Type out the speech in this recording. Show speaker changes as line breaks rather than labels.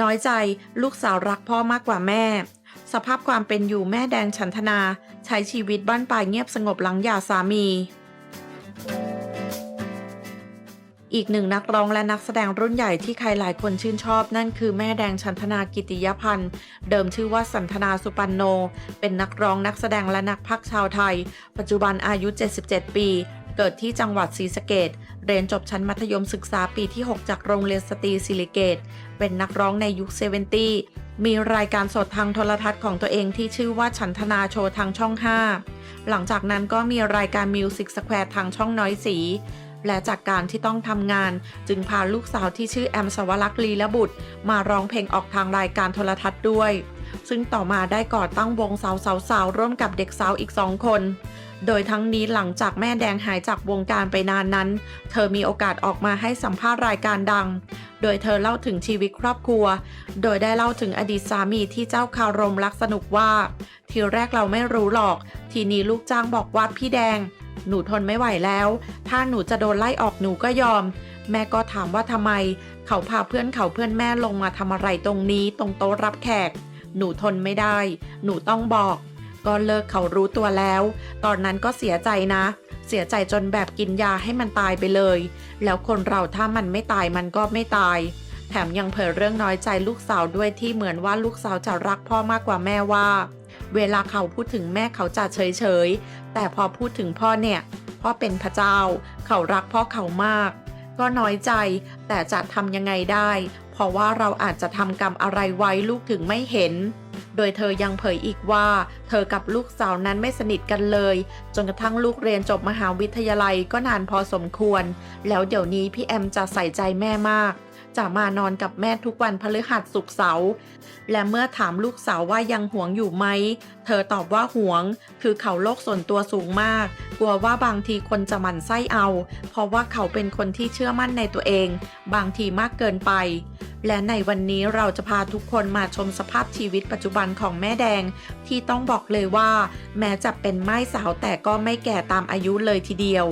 น้อยใจลูกสาวรักพ่อมากกว่าแม่ สภาพความเป็นอยู่แม่แดงฉันทนา ใช้ชีวิตบ้านปลายเงียบสงบหลังหย่าสามี อีกหนึ่งนักร้องและนักแสดงรุ่นใหญ่ที่ใครหลายคนชื่นชอบนั่นคือแม่แดงชันธนากิติยพันธ์ เดิมชื่อว่าสันทนาสุปันโน เป็นนักร้องนักแสดงและนักพักชาวไทย ปัจจุบันอายุ 77 ปี เกิดที่จังหวัดศรีสะเกดเรียนจบชั้นมัธยมศึกษาปีที่ 6 จากโรงเรียนสตรีศิริเกต เป็นนักร้องในยุคเซเวนตี้มีรายการสดทางโทรทัศน์ของตัวเองที่ชื่อว่าฉันทนาโชว์ทางช่อง 5 หลังจากนั้นก็มีรายการมิวสิกสแควร์ทางช่องน้อยสี และจากการที่ต้องทำงาน จึงพาลูกสาวที่ชื่อแอมสวรักษ์ลีละบุตร มาร้องเพลงออกทางรายการโทรทัศน์ด้วย ซึ่งต่อมาได้ก่อตั้งวงสาวสาวสาวร่วมกับเด็กสาวอีกสองคน โดยทั้งนี้หลังจากแม่แดงหายจากวงการไปนานนั้น เธอมีโอกาสออกมาให้สัมภาษณ์รายการดัง โดยเธอเล่าถึงชีวิตครอบครัว โดยได้เล่าถึงอดีตสามีที่เจ้าคารมรักสนุกว่า ทีแรกเราไม่รู้หรอก ทีนี้ลูกจ้างบอกว่าพี่แดง หนูทนไม่ไหวแล้ว ถ้าหนูจะโดนไล่ออกหนูก็ยอม แม่ก็ถามว่าทำไม เขาพาเพื่อนเขาเพื่อนแม่ลงมาทำอะไรตรงนี้ ตรงโต๊ะรับแขก หนูทนไม่ได้ หนูต้องบอก ก็เลิกเขารู้ตัวแล้ว ตอนนั้นก็เสียใจนะ เสียใจจนแบบกินยาให้มันตายไปเลย แล้วคนเราถ้ามันไม่ตายมันก็ไม่ตาย แถมยังเผยเรื่องน้อยใจลูกสาวด้วยที่เหมือนว่าลูกสาวจะรักพ่อมากกว่าแม่ว่า เวลาเขาพูดถึงแม่เขาจะเฉยเฉยๆแต่พอพูดถึงพ่อเนี่ย พ่อเป็นพระเจ้า เขารักพ่อเขามาก ก็น้อยใจ แต่จะทำยังไงได้ เพราะว่าเราอาจจะทำกรรมอะไรไว้ลูกถึงไม่เห็น โดยเธอยังเผยอีกว่า เธอกับลูกสาวนั้นไม่สนิทกันเลย จนกระทั่งลูกเรียนจบมหาวิทยาลัยก็นานพอสมควร แล้วเดี๋ยวนี้พี่แอมจะใส่ใจแม่มาก จะมานอนกับแม่ทุกวันพฤหัสศุกเสาร์และเมื่อถามลูกสาวว่ายังหวงอยู่ไหม เธอตอบว่าหวง คือเขาโลกส่วนตัวสูงมาก กลัวว่าบางทีคนจะหมั่นไส้เอา เพราะว่าเขาเป็นคนที่เชื่อมั่นในตัวเอง บางทีมากเกินไป และในวันนี้เราจะพาทุกคนมาชมสภาพชีวิตปัจจุบันของแม่แดง ที่ต้องบอกเลยว่า แม้จะเป็นไม้สาวแต่ก็ไม่แก่ตามอายุเลยทีเดียว